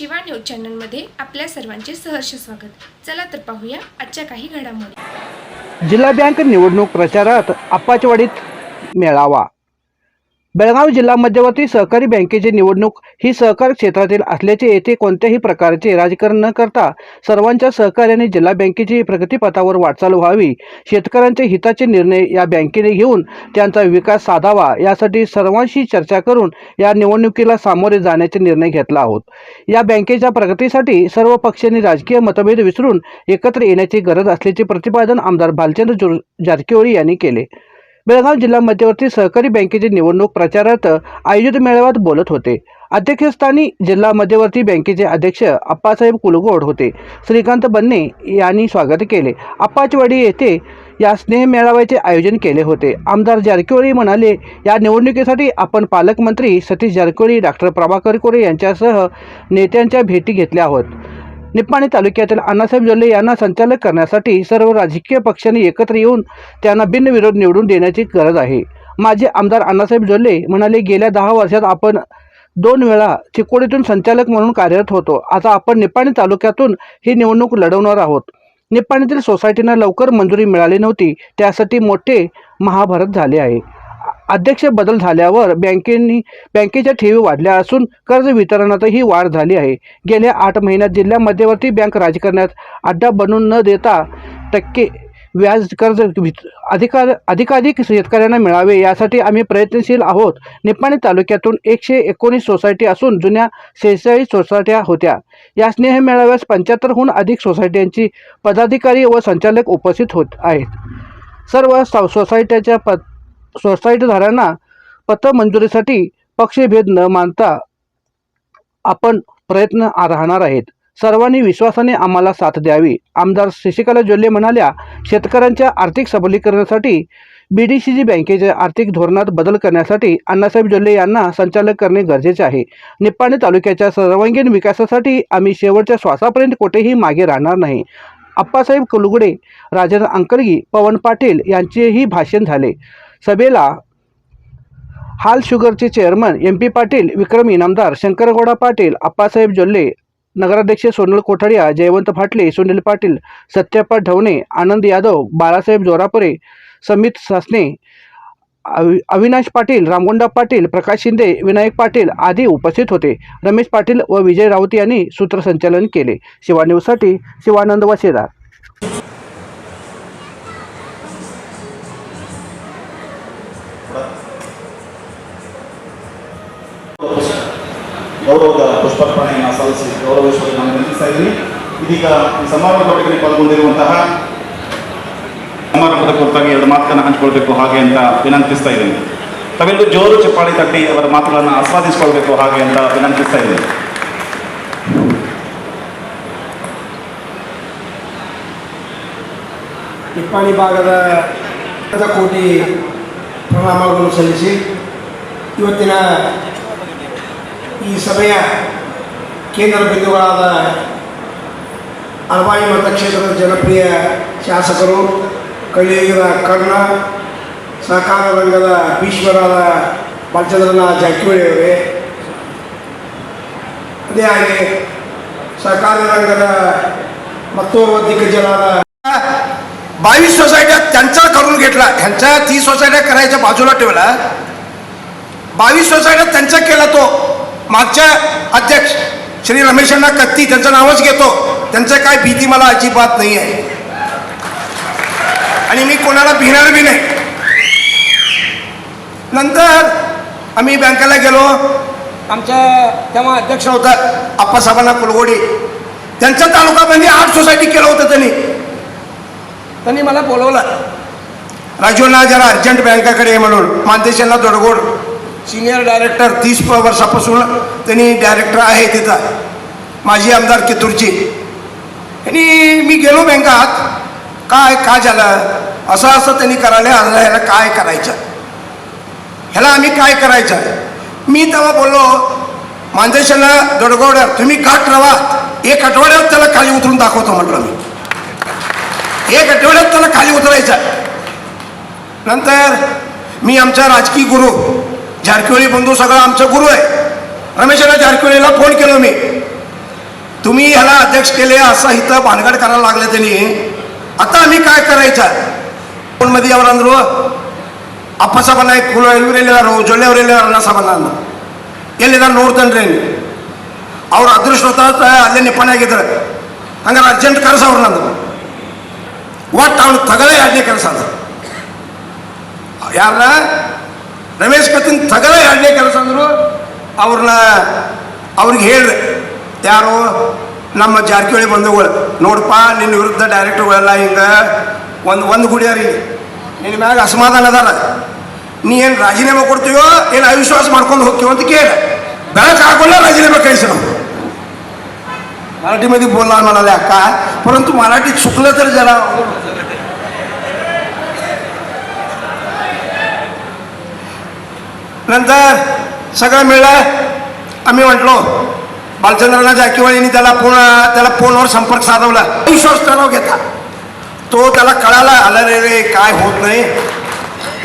Shiva news चॅनलमध्ये आपल्या सर्वांचे सहर्ष स्वागत. चला तर पाहूया आजच्या काही घडामोडी. जिल्हा बँक निवडणूक प्रचारात आप्पाचवाडीत मेळावा. बेळगाव जिल्हा मध्यवर्ती सहकारी बँकेची निवडणूक ही सहकार क्षेत्रातील असल्याचे येथे कोणत्याही प्रकारचे राजकारण न करता सर्वांच्या सहकार्याने जिल्हा बँकेची प्रगतीपथावर वाटचाल व्हावी शेतकऱ्यांचे हिताचे निर्णय या बँकेने घेऊन त्यांचा विकास साधावा यासाठी सर्वांशी चर्चा करून या निवडणुकीला सामोरे जाण्याचे निर्णय घेतला आहोत. या बँकेच्या प्रगतीसाठी सर्व पक्षांनी राजकीय मतभेद विसरून एकत्र येण्याची गरज असल्याचे प्रतिपादन आमदार भालचंद्र जोर जारकिहोळी यांनी केले. बेळगाव जिल्हा मध्यवर्ती सहकारी बँकेची निवडणूक प्रचारार्थ आयोजित मेळाव्यात बोलत होते. अध्यक्षस्थानी जिल्हा मध्यवर्ती बँकेचे अध्यक्ष अप्पासाहेब कुलगोड होते. श्रीकांत बन्ने यांनी स्वागत केले. अप्पाचवाडी येथे या स्नेह मेळाव्याचे आयोजन केले होते. आमदार जारकिहोळी म्हणाले या निवडणुकीसाठी आपण पालकमंत्री सतीश जारकिहोळी डॉक्टर प्रभाकर कोरे यांच्यासह नेत्यांच्या भेटी घेतल्या आहोत. निप्पाणी तालुक्यातील अण्णासाहेब जोल्ले यांना संचालक करण्यासाठी सर्व राजकीय पक्षांनी एकत्र येऊन त्यांना बिनविरोध निवडून देण्याची गरज आहे. माजी आमदार अण्णासाहेब जोल्ले म्हणाले गेल्या दहा वर्षात आपण दोन वेळा चिकोडीतून संचालक म्हणून कार्यरत होतो. आता आपण निप्पाणी तालुक्यातून ही निवडणूक लढवणार आहोत. निप्पाणीतील सोसायटींना लवकर मंजुरी मिळाली नव्हती. त्यासाठी मोठे महाभारत झाले आहे. अध्यक्ष बदल झाल्यावर बँकेनी बँकेच्या ठेवी वाढल्या असून कर्ज वितरणातही वाढ झाली आहे. गेल्या आठ महिन्यात जिल्हा मध्यवर्ती बँक राजकारणात अड्डा बनून न देता टक्के व्याज कर्ज अधिकार अधिकाधिक शेतकऱ्यांना मिळावे यासाठी आम्ही प्रयत्नशील आहोत. निपाणी तालुक्यातून एकशे एकोणीस सोसायटी असून जुन्या शेहेचाळीस सोसायट्या होत्या. या स्नेह मेळाव्यास पंच्याहत्तरहून अधिक सोसायट्यांची पदाधिकारी व संचालक उपस्थित होत आहेत. सर्व सो- सोसायट्याच्या प सोसायटीधाऱ्यांना पत्र पक्षभेद न मानता आपण प्रयत्न राहणार आहेत. सर्वांनी विश्वासाने आम्हाला साथ द्यावी. आमदार शशिकला जोल्ले म्हणाल्या शेतकऱ्यांच्या आर्थिक सबलीकरणासाठी बी डी सी जी बँकेच्या आर्थिक धोरणात बदल करण्यासाठी अण्णासाहेब जोल्ले यांना संचालक करणे गरजेचे आहे. निप्पाणी तालुक्याच्या सर्वांगीण विकासासाठी आम्ही शेवटच्या श्वासापर्यंत कुठेही मागे राहणार नाही. आप्पासाहेब कुलगुडे राजेंद्र अंकलगी पवन पाटील यांचेही भाषण झाले. सभेला Hal शुगरचे chairman M P Patil Vikram Inamdar Shankargouda Patil Appasaheb Jolle नगराध्यक्ष सोनल कोठाडिया जयवंत फाटले सुनील पाटील सत्यप्पा ढवणे आनंद यादव बाळासाहेब जोरापुरे समित सासने अवि अविनाश पाटील रामगोंडा पाटील प्रकाश शिंदे विनायक पाटील आदी उपस्थित होते. रमेश पाटील व विजय राऊत यांनी सूत्रसंचालन केले. शिवानेवसाठी शिवानंद वशेदार ಗೌರವದ ಪುಷ್ಪಾರ್ಪಣೆಯನ್ನು ಸಲ್ಲಿಸಿ ಗೌರವಿಸುವುದು ನಾನು ವಿನಂತಿಸ್ತಾ ಇದ್ದೀನಿ ಇದೀಗ ಈ ಸಮಾರಂಭದಲ್ಲಿ ಪಾಲ್ಗೊಂಡಿರುವಂತಹ ಸಮಾರಂಭದ ಕುರಿತಾಗಿ ಎರಡು ಮಾತುಗಳನ್ನು ಹಂಚಿಕೊಳ್ಬೇಕು ಹಾಗೆ ಅಂತ ವಿನಂತಿಸ್ತಾ ಇದ್ದೀನಿ. ತಾವೆಲ್ಲರೂ ಜೋರು ಚಪ್ಪಾಳಿ ತಟ್ಟಿ ಅವರ ಮಾತುಗಳನ್ನು ಆಸ್ವಾದಿಸಿಕೊಳ್ಬೇಕು ಹಾಗೆ ಅಂತ ವಿನಂತಿಸ್ತಾ ಇದ್ದೀನಿ. ನಿಪ್ಪಾಣಿ ಭಾಗದ ಕೋಟಿ ಪ್ರಣಾಮಗಳನ್ನು ಸಲ್ಲಿಸಿ ಇವತ್ತಿನ ಈ ಸಭೆಯ ಕೇಂದ್ರ ಬಿಂದುಗಳಾದ ಅಲ್ವಾಯಿ ಮತಕ್ಷೇತ್ರದ ಜನಪ್ರಿಯ ಶಾಸಕರು ಕಲಿಯುಗದ ಕರ್ಣ ಸಹಕಾರ ರಂಗದ ಭೀಶ್ವರಾದ ಬಾಲಚಂದ್ರನ ಜಾರಕಿಹೊಳಿ ಅವರೇ ಅದೇ ಹಾಗೆ ಸಹಕಾರ ರಂಗದ ಮತ್ತೋರ್ವ ದಿಗ್ಗಜರಾದ बावीस सोसायट्या त्यांचा करून घेतला ह्यांच्या ತೀ सोसायट्या करायच्या बाजूला ठेवला बावीस सोसायट्या त्यांचा केला मागच्या अध्यक्ष श्री रमेशांना कत्ती त्यांचं नावच घेतो. त्यांचं काय भीती मला अजिबात नाही आहे. आणि मी कोणाला भिणार बी नाही. नंतर आम्ही बँकेला गेलो. आमच्या तेव्हा अध्यक्ष होता आप्पासाहेबांना कुलगोडी. त्यांच्या तालुकामध्ये म्हणजे आठ सोसायटी केलं होतं त्यांनी. त्यांनी मला बोलवलं. राजूला जरा अर्जंट बँकाकडे म्हणून. मानदेशांना दोडगोड. सिनियर डायरेक्टर तीस वर्षापासून त्यांनी डायरेक्टर आहे तिथं. माजी आमदार कितूरची आणि मी गेलो बँकात. काय काय झालं? असं असं त्यांनी करायला ह्याला काय करायचं? ह्याला आम्ही काय करायचं? मी तेव्हा बोललो मानदेशांना दडगोड तुम्ही काट रवा. एक आठवड्यात त्याला खाली उतरून दाखवतो म्हटलं मी. एक आठवड्यात त्याला खाली उतरायचं. नंतर मी आमचा राजकीय गुरु जारकिहोळी बंधू सगळा आमचा गुरु आहे रमेशाला जारकिहोळीला फोन केलो मी तुम्ही ह्याला अध्यक्ष केले असं इथं भानगड करायला लागले त्यांनी आता आम्ही काय करायचं मध्ये ಯಾರು ಅಂದ್ರು ಅಪ್ಪ ಸಾಬಣ್ಣ ಕುಲ ಇವರೆಲ್ಲಿದಾರು ಜೊಳ್ಳೆ ಅವರೆಲ್ಲಿದಾರು ಅಣ್ಣ ಸಾಬಣ್ಣ ಎಲ್ಲಿದಾರು ನೋಡ್ತಾನ್ರಿ ಅವ್ರ ಅದೃಷ್ಟ ಅಲ್ಲೇ ನಿಪ್ಪಣೆ ಆಗಿದ್ದಾರೆ ಹಂಗಾರೆ ಅರ್ಜೆಂಟ್ ಕರೆಸ ಅವ್ರು ನಂದು ಒಟ್ಟು ಅವ್ನು ತಗಲೇ ಎರಡನೇ ಕೆಲಸ ಅದು ಯಾರ ರಮೇಶ್ ಕತ್ತಿನ ತಗಲೇ ಎರಡನೇ ಕೆಲಸ ಅಂದರು ಅವ್ರನ್ನ ಅವ್ರಿಗೆ ಹೇಳ್ರಿ ಯಾರು ನಮ್ಮ ಜಾರಕಿಹೊಳಿ ಬಂಧುಗಳು ನೋಡಪ್ಪ ನಿನ್ನ ವಿರುದ್ಧ ಡೈರೆಕ್ಟರ್ಗಳೆಲ್ಲ ಹಿಂಗೆ ಒಂದು ಒಂದು ಗುಡಿಯಾರಿ ನಿನ್ನ ಮ್ಯಾಗ ಅಸಮಾಧಾನ ಅದಾರ ನೀ ಏನು ರಾಜೀನಾಮೆ ಕೊಡ್ತೀವೋ ಏನು ಅವಿಶ್ವಾಸ ಮಾಡ್ಕೊಂಡು ಹೋಗ್ತೀವೋ ಅಂತ ಕೇಳಿ ಬೆಳಕು ಹಾಕೊಂಡ राजीनामे कळीस मराठीमध्ये बोलला म्हणाले अक्का परंतु मराठीत चुकलं तर जरा नंतर सगळं मिळलं आम्ही म्हटलो बालचंद्रांना यांनी त्याला फोन त्याला फोनवर संपर्क साधवला. विश्वास ठराव घेता. तो त्याला कळाला आला रे रे काय होत नाही.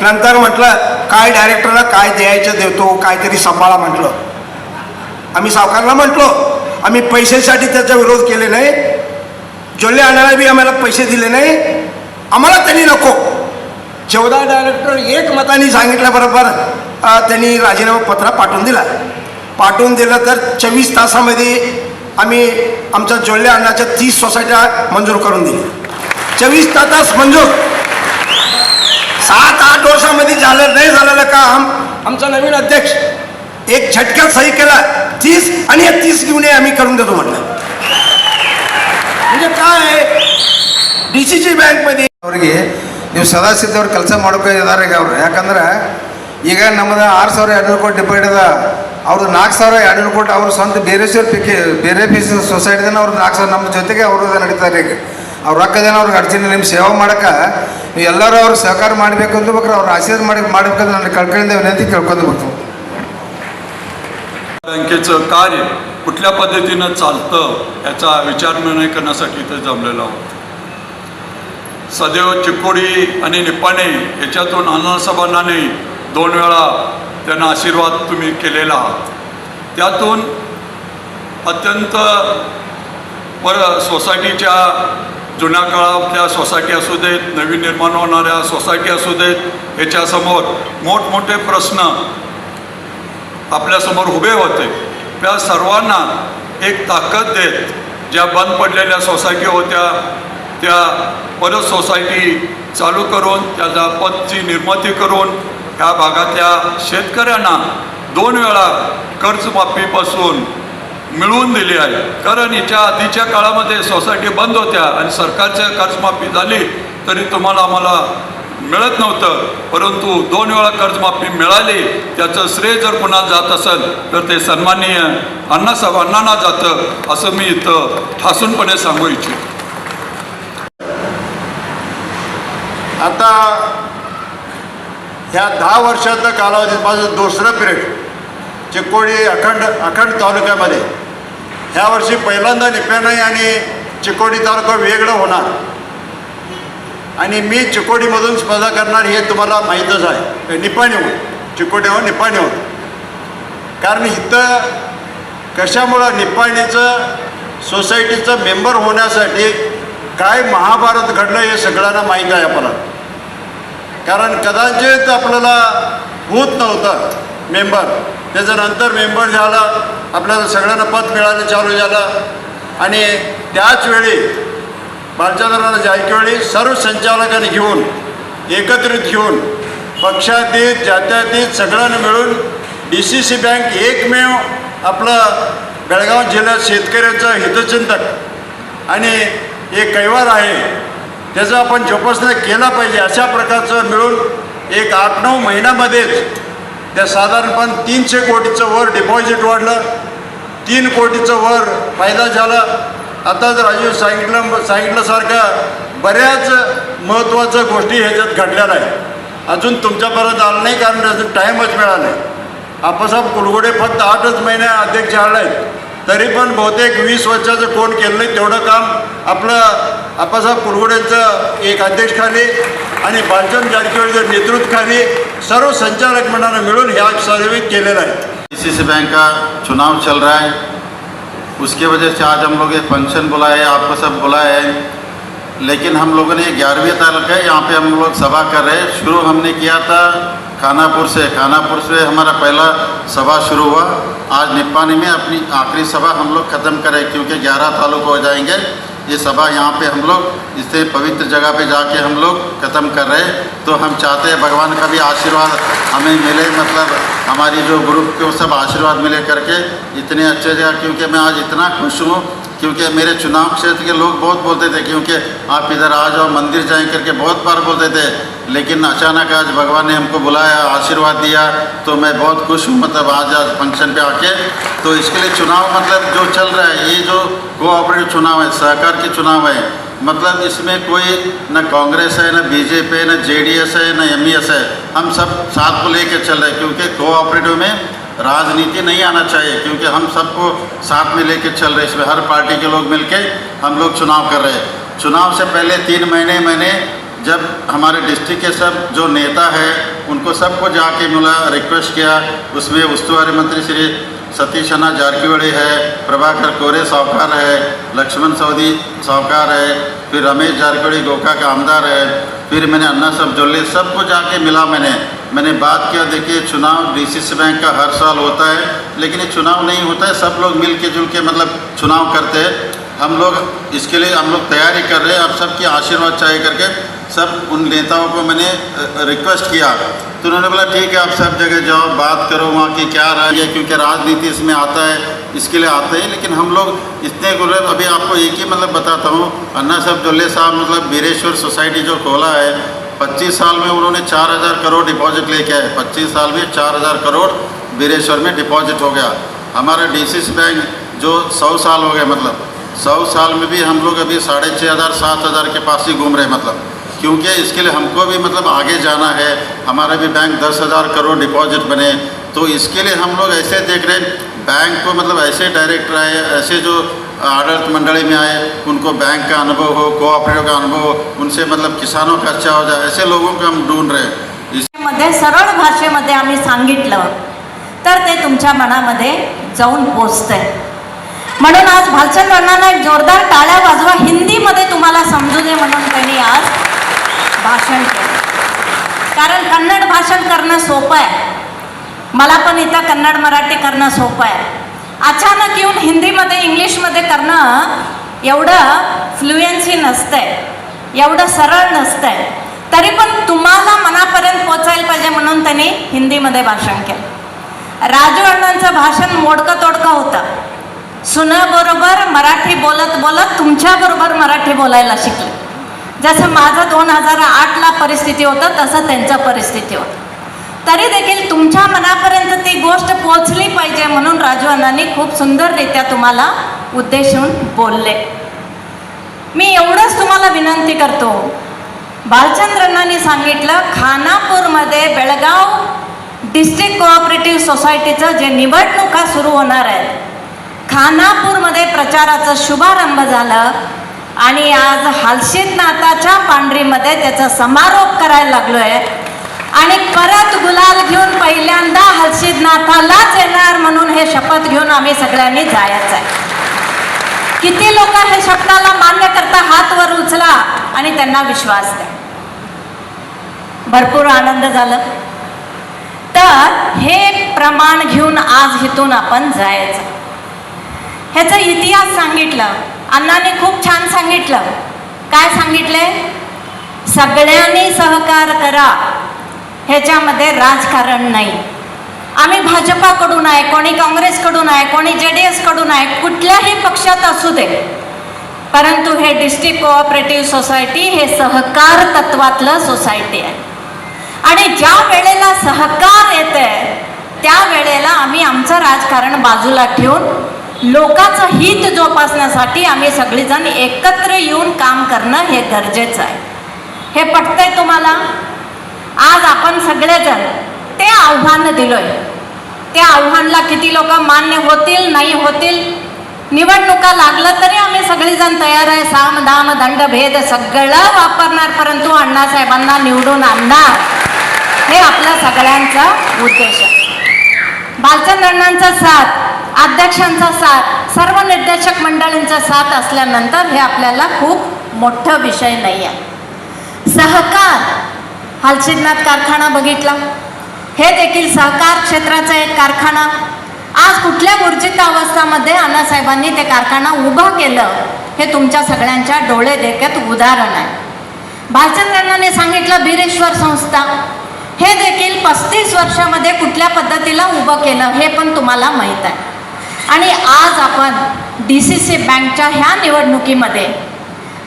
नंतर म्हटलं काय डायरेक्टरला काय द्यायचं देतो काहीतरी सांभाळा म्हटलं. आम्ही सावकारला म्हटलो आम्ही पैशासाठी त्याचा विरोध केले नाही. जोल्ले आणायला बी आम्हाला पैसे दिले नाही. आम्हाला त्यांनी नको. चौदा डायरेक्टर एक मताने सांगितल्याबरोबर त्यांनी राजीनामा पत्र पाठवून दिला पाठवून दिलं तर चोवीस तासामध्ये आम्ही आमच्या जोल्ले अण्णाच्या तीस सोसायट्या मंजूर करून दिल्या चोवीस तास मंजूर सात आठ वर्षामध्ये झालं नाही झालेलं काम आमचा नवीन अध्यक्ष एक झटक्यात सही केला तीस आणि या तीस घेऊन ये आम्ही करून देतो म्हटलं म्हणजे काय डी सी सी बँकमध्ये ಅವ್ರಿಗೆ ನೀವು ಸದಾಸಿದ್ದವ್ರು ಕೆಲಸ ಮಾಡ್ಕೊ ಇದಾರೆ ಈಗ ಅವ್ರು ಯಾಕಂದ್ರೆ ಈಗ ನಮ್ಮದು ಆರು ಸಾವಿರ ಎರಡುನೂರು ಕೋಟಿ ಡಿಪೈಡ್ ಅದ ಅವ್ರದ್ದು ನಾಲ್ಕು ಸಾವಿರ ಎರಡುನೂರು ಕೋಟಿ ಅವ್ರ ಸ್ವಂತ ಬೇರೆ ಸೇರಿ ಪಿಕ್ಕಿ ಬೇರೆ ಪೀಸ್ ಸೊಸೈಟಿದೇನ ಅವ್ರದ್ದು ನಾಲ್ಕು ಸಾವಿರ ನಮ್ಮ ಜೊತೆಗೆ ಅವ್ರದ್ದು ನಡೀತಾರೆ ಈಗ ಅವ್ರ ರೊಕ್ಕದೇನೋ ಅವ್ರಿಗೆ ಅಡ್ಚಣೆ ನಿಮ್ಮ ಸೇವೆ ಮಾಡಕ್ಕೆ ನೀವು ಎಲ್ಲರೂ ಅವ್ರಿಗೆ ಸಹಕಾರ ಮಾಡಬೇಕು ಅಂತ ಬೇಕಾದ್ರೆ ಅವ್ರ ಆಶೀರ್ವಾದ ಮಾಡಿ ಮಾಡ್ಬೇಕಂದ್ರೆ ನನ್ನ ಕಳ್ಕಳಿಂದ ವಿನಂತಿ ಕೇಳ್ಕೊಂಡು ಬರ್ತೀವಿ बँकेचं कार्य कुठल्या पद्धतीनं चालतं याचा विचारविनिमय करण्यासाठी इथे जमलेलो आहोत सदैव चिकोडी आणि निपाणे याच्यातून अण्णासाहेबांनी दोन वेळा त्यांना आशीर्वाद तुम्ही केलेला आहात. त्यातून अत्यंत पर सोसायटीच्या जुन्या काळातल्या सोसायटी असू देत नवीन निर्माण होणाऱ्या सोसायटी असू देत याच्यासमोर मोठमोठे प्रश्न आपल्यासमोर उभे होते. त्या सर्वांना एक ताकद देत ज्या बंद पडलेल्या सोसायटी होत्या त्या परत सोसायटी चालू करून त्याचा पदची निर्मिती करून ह्या भागातल्या शेतकऱ्यांना दोन वेळा कर्जमाफीपासून मिळवून दिली आहे. कारण हिच्या आधीच्या काळामध्ये सोसायटी बंद होत्या आणि सरकारच्या कर्जमाफी झाली तरी तुम्हाला आम्हाला मिळत नव्हतं. परंतु दोन वेळा कर्जमाफी मिळाली त्याचं श्रेय जर कुणाला जात असेल तर ते सन्माननीय अण्णासाहेब अण्णांना जातं असं मी इथं ठासूनपणे सांगू इच्छितो. आता ह्या दहा वर्षातल्या कालावधीत माझं दुसरं पिरियड चिकोडी अखंड अखंड तालुक्यामध्ये. ह्या वर्षी पहिल्यांदा निप्यानाई आणि चिकोडी तालुका वेगळं होणार. आणि मी चिकोडीमधून स्पर्धा करणार हे तुम्हाला माहीतच आहे. निपाणीहून चिकोडीहून निपाणीहून कारण इथं कशामुळं निपाणीचं सोसायटीचं मेंबर होण्यासाठी काय महाभारत घडलं हे सगळ्यांना माहीत आहे आपल्याला. कारण कदाचित आपल्याला होत नव्हतं मेंबर. त्याच्यानंतर मेंबर झाला आपल्याला सगळ्यांना पद मिळालं चालू झालं. आणि त्याच वेळी बालचंद्रनाथ जायकवाडी सर्व संचालकांनी घेऊन एकत्रित घेऊन पक्षातीत जात्यातीत सगळ्यांना मिळून डी सी सी बँक एकमेव आपलं बेळगाव जिल्ह्यात शेतकऱ्याचं हितचिंतक. आणि एक कैवार आहे त्याचा आपण जोपासना केला पाहिजे अशा प्रकारचं मिळून एक आठ नऊ महिन्यामध्येच त्या साधारणपण तीनशे कोटीचं वर डिपॉझिट वाढलं. तीन कोटीचं वर फायदा झाला. आता जर राजीव सांगितलं सांगितल्यासारख्या बऱ्याच महत्त्वाच्या गोष्टी ह्याच्यात घडल्या नाही. अजून तुमच्यापर्यंत आलं नाही कारण अजून टाईमच मिळाला नाही. आपासाहेब कुलगोडे फक्त आठच महिने अध्यक्ष आले आहेत तरी पण बहुतेक वीस वर्षाचं कोण केलं नाही तेवढं काम आपलं आप्पासाहेब कुलगुडेंचं एक अध्यक्षखाली आणि बालचंद जारकिहोळीच्या नेतृत्वखाली सर्व संचालक मंडळानं मिळून ह्या सर्वे केलेलं आहे. डी सी सी बैंक का चुनाव चल रहा है। उसके वजह से आज हम लोग एक फंक्शन बुलाए आपको सब बुलाए है। लेकिन हम लोगों ने ग्यारहवीं तारीख है यहाँ पे हम लोग सभा कर रहे हैं। शुरू हमने किया था खानापुर से। खानापुर से हमारा पहला सभा शुरू हुआ। आज निपानी में अपनी आखिरी सभा हम लोग ख़त्म करें, क्योंकि ग्यारह तालुक हो जाएँगे। ये सभा यहाँ पे हम लोग इससे पवित्र जगह पे जाके हम लोग ख़त्म कर रहे तो हम चाहते हैं भगवान का भी आशीर्वाद हमें मिले मतलब हमारी जो ग्रुप के वो सब आशीर्वाद मिले करके इतने अच्छे जगह, क्योंकि मैं आज इतना खुश हूँ क्योंकि मेरे चुनाव क्षेत्र के लोग बहुत बोलते थे, क्योंकि आप इधर आ जाओ, मंदिर जाएँ करके बहुत बार बोलते थे। लेकिन अचानक आज भगवान ने हमको बुलाया, आशीर्वाद दिया तो मैं बहुत खुश हूँ। मतलब आज आज फ़ंक्शन पे आके तो इसके लिए चुनाव मतलब जो चल रहा है, ये जो कोऑपरेटिव चुनाव है, सहकार के चुनाव है मतलब इसमें कोई न कांग्रेस है, न बीजेपी है, न जेडीएस है, न एमईएस है, हम सब साथ को लेके चल रहे हैं, क्योंकि कोऑपरेटिव में राजनीति नहीं आना चाहिए, क्योंकि हम सबको साथ में लेके चल रहे इसमें हर पार्टी के लोग मिलके हम लोग चुनाव कर रहे हैं। चुनाव से पहले तीन महीने मैंने जब हमारे डिस्ट्रिक्ट के सब जो नेता है, उनको सबको जाके मिला, रिक्वेस्ट किया। उसमें उस्तुवारी मंत्री श्री सतीश अन्ना जारकीहोड़ी है, प्रभाकर कोरे साहूकार है, लक्ष्मण सऊदी साहूकार है, फिर रमेश जारकीहोड़ी गोका का आमदार है, फिर मैंने अन्ना सब जोले सबको जाके मिला मैंने। मैंने बात किया, देखिए, चुनाव डीसीसी बैंक का हर साल होता है, लेकिन ये चुनाव नहीं होता है, सब लोग मिल के जुल के मतलब चुनाव करते हैं। हम लोग इसके लिए, हम लोग तैयारी कर रहे हैं, आप सबकी आशीर्वाद चाहिए करके, सब उन नेताओं को मैंने रिक्वेस्ट किया। तो उन्होंने बोला, ठीक है, आप सब जगह जाओ, बात करो वहाँ की क्या राय है, क्योंकि राजनीति इसमें आता है, इसके लिए आते हैं। लेकिन हम लोग इतने गुरे अभी आपको एक ही मतलब बताता हूँ, अन्ना साहब, जोल्ले साहब मतलब वीरेश्वर सोसाइटी जो खोला है पच्चीस साल में उन्होंने चार हज़ार करोड़ डिपॉजिट लेके आए। पच्चीस साल में चार हज़ार करोड़ वीरेश्वर में डिपॉजिट हो गया। हमारा डीसीसी बैंक जो सौ साल हो गए मतलब सौ साल में भी हम लोग अभी साढ़े छः हज़ार, सात हज़ार के पास ही घूम रहे मतलब। क्योंकि इसके लिए हमको भी मतलब आगे जाना है। हमारा भी बैंक दस हज़ार करोड़ डिपॉजिट बने। तो इसके लिए हम लोग ऐसे देख रहे हैं, बैंक को मतलब ऐसे डायरेक्टर आए, ऐसे जो आडಳಿत मंडली में आए उनको बैंक का अनुभव हो कोऑपरेटिव का अनुभव हो उनसे मतलब किसानों का अच्छा हो जाए ऐसे लोगों को हम ढूंढ रहे हैं। मध्ये सरळ भाषेमध्ये आम्ही सांगितलं तर ते तुमच्या मनामध्ये जाऊन पोचतंय. म्हणून आज भालचंद अण्णांना एक जोरदार टाळ्या वाजवा हिंदीमध्ये तुम्हाला समजू दे म्हणून त्यांनी आज भाषण केलं. कारण कन्नड भाषण करणं सोपं आहे. मला पण इथं कन्नड मराठी करणं सोपं आहे. अचानक येऊन हिंदीमध्ये इंग्लिशमध्ये करणं एवढं फ्लुएन्सी नसतंय. एवढं सरळ नसतंय. तरी पण तुम्हाला मनापर्यंत पोचायला पाहिजे म्हणून त्यांनी हिंदीमध्ये भाषण केलं. राजू अण्णांचं भाषण मोडकं तोडकं होतं सुनाबरोबर मराठी बोलत बोलत तुमच्याबरोबर मराठी बोलायला शिकले. जसं माझं दोन हजार आठला परिस्थिती होतं तसं त्यांचं परिस्थिती होतं. तरी देखील तुमच्या मना पोचली म्हणून राजू अण्णांनी खूप सुंदररित्या तुम्हाला उद्देशून बोलले. मी एवढंच तुम्हाला विनंती करतो. बालचंद्रनांनी सांगितलं खानापूरमध्ये बेळगाव डिस्ट्रिक्ट कोऑपरेटिव्ह सोसायटीचं जे निवडणुका सुरू होणार आहेत खानापूरमध्ये प्रचाराचा शुभारंभ झालं आणि आज हालशीदनाथाच्या पांढरीमध्ये त्याचा समारोप करायला लागलो आहे आणि परत गुलाल घेऊन पहिल्यांदा हलसिदनाथालाच नाथालाच हे शपथ घेऊन आम्ही सगळ्यांनी जायचं आहे. किती लोक हे शब्दाला मान्य करता हात वर उचला आणि त्यांना विश्वास द्या. भरपूर आनंद झालं. तर हे प्रमाण घेऊन आज इथून आपण जायचं. ह्याचा इतिहास सांगितलं. अण्णाने खूप छान सांगितलं. काय सांगितलंय सगळ्यांनी सहकार करा. ह्याच्यामध्ये राजकारण नाही. आम्ही भाजपाकडून आहे कोणी काँग्रेसकडून आहे कोणी जे डी एसकडून आहे कुठल्याही पक्षात असू दे. परंतु हे डिस्ट्रिक्ट कोऑपरेटिव्ह सोसायटी हे सहकार तत्वातलं सोसायटी आहे. आणि ज्या वेळेला सहकार येते त्या वेळेला आम्ही आमचं राजकारण बाजूला ठेवून लोकांचं हित जोपासण्यासाठी आम्ही सगळीजण एकत्र येऊन काम करणं हे गरजेचं आहे. हे पटतंय तुम्हाला? आज आपण सगळेजण ते आव्हान दिलोय. त्या आव्हानला किती लोक मान्य होतील नाही होतील निवडणुका लागलं तरी आम्ही सगळीजण तयार आहे. साम धाम दंड भेद सगळं वापरणार परंतु अण्णासाहेबांना निवडून आणणार. हे आपला सगळ्यांचा उद्देश आहे. भालचंद अण्णांचा साथ अध्यक्षांचा साथ सर्व निर्देशक मंडळींचा साथ असल्यानंतर हे आपल्याला खूप मोठं विषय नाही आहे सहकार हालसिद्धनाथ कारखाना बघितला? हे देखील सहकार क्षेत्राचा एक कारखाना. आज कुठल्या मूर्जित अवस्थामध्ये अण्णासाहेबांनी ते कारखाना उभा केलं हे तुमच्या सगळ्यांच्या डोळे देखत उदाहरण आहे. भालचंद्रांनी सांगितलं बिरेश्वर संस्था. हे देखील पस्तीस वर्षामध्ये कुठल्या पद्धतीला उभं केलं हे पण तुम्हाला माहीत आहे. आणि आज आपण डी सी सी बँकच्या ह्या निवडणुकीमध्ये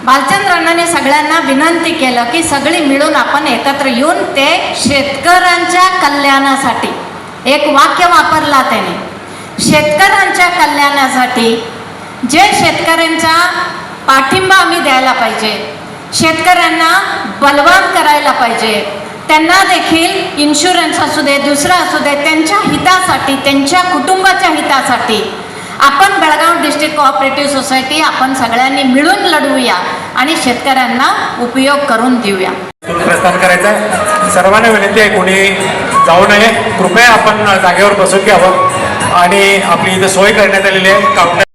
भालचंद्र सगळ्यांना विनंती केलं की सगळी मिळून आपण एकत्र येऊन ते शेतकऱ्यांच्या कल्याणासाठी एक वाक्य वापरला त्याने. शेतकऱ्यांच्या कल्याणासाठी जे शेतकऱ्यांचा पाठिंबा आम्ही द्यायला पाहिजे शेतकऱ्यांना बलवान करायला पाहिजे त्यांना देखील इन्शुरन्स असू दे दुसरं असू दे त्यांच्या हितासाठी त्यांच्या कुटुंबाच्या हितासाठी आपण बेळगाव डिस्ट्रिक्ट कोऑपरेटिव्ह सोसायटी आपण सगळ्यांनी मिळून लढवूया आणि शेतकऱ्यांना उपयोग करून देऊया. प्रस्थान करायचं आहे सर्वांना विनंती आहे कोणी जाऊ नये. कृपया आपण जागेवर बसून घ्यावं. आणि आपली इथं सोय करण्यात आलेली आहे. काउंटर